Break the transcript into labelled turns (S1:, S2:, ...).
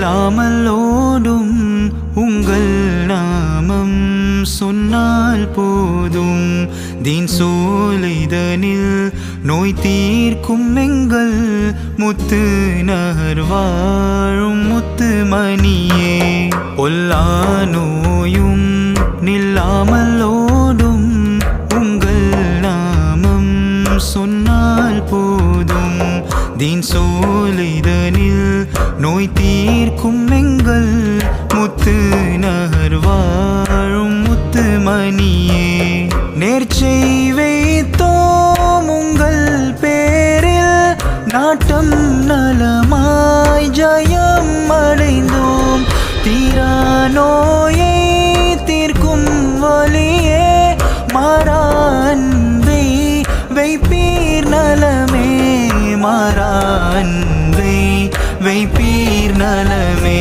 S1: சொல்லாமல் ஓடும் உங்கள் நாமம் சொன்னால் போதும். தீன் சோலைதனில் நோய் தீர்க்கும் எங்கள் முத்து நகர் வாழும் முத்து மணியே. பொல்லா நோயும் நில்லாமல் ஓடும் உங்கள் நாமம் சொன்னால் போதும். தீன் சோலைதனில் நோய் தீர்க்கும் எங்கள் முத்து நகர் வாழும் முத்து மணியே. நேர்ச்சை வைத்தோம் உங்கள் பேரில் நாட்டம் நலமாய் ஜயம் அடைந்தோம். தீரா நோயை தீர்க்கும் வழியே மாறான் வைப்பீர் நலம் வைப்பீர் நலமே.